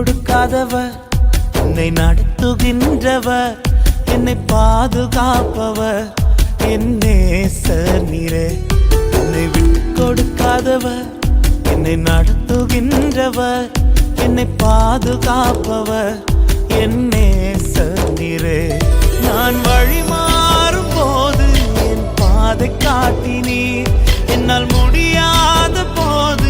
கொடுக்காதவர். என்னை நடத்துகின்றவர். என்னை பாதுகாப்பவர். என்னே சார் நீரே என்னை விட்டு கொடுக்காதவர். என்னை நடத்துகின்றவர். என்னை பாதுகாப்பவர். என்னே சார் நீரே. நான் வழி மாறும் போது என் பாதை காட்டினீர். என்னால் முடியாத போது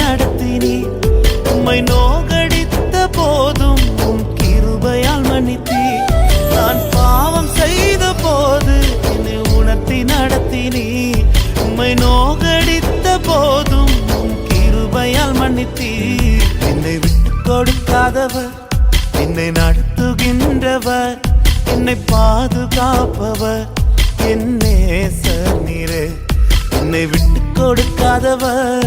நடத்தினி. உம்மை நோகடித்த போதும் உம் கிருபையால் மன்னித்தி. நான் பாவம் செய்த போது என்னை உணர்த்தி நடத்தினி. உம்மை நோகடித்த போதும் உம் கிருபையால் மன்னித்தி. என்னை விட்டு கொடுக்காதவர் என்னை நடத்துகின்றவர் என்னை பாதுகாப்பவர் என்னே சர் நீரே. என்னை விட்டு கொடுக்காதவர்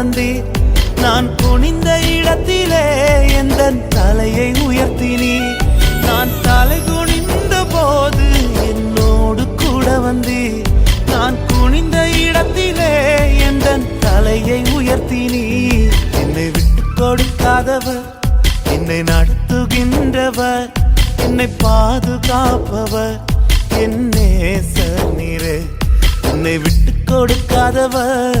வந்தீர் நான் குனிந்த இடத்திலே எந்த தலையை உயர்த்தினீர் நான் தலை குனிந்த போது என்னோடு கூட வந்தீர் நான் குனிந்த இடத்திலே எந்த தலையை உயர்த்தினீர் என்னை விட்டு கொடுக்காதவர் என்னை நடத்துகின்றவர் என்னை பாதுகாப்பவர் என்னே நேசர் நீரே. என்னை விட்டு கொடுக்காதவர்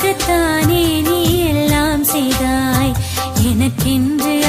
எனக்காகத்தானே நீ எல்லாம் செய்தாய்? எனக்கென்று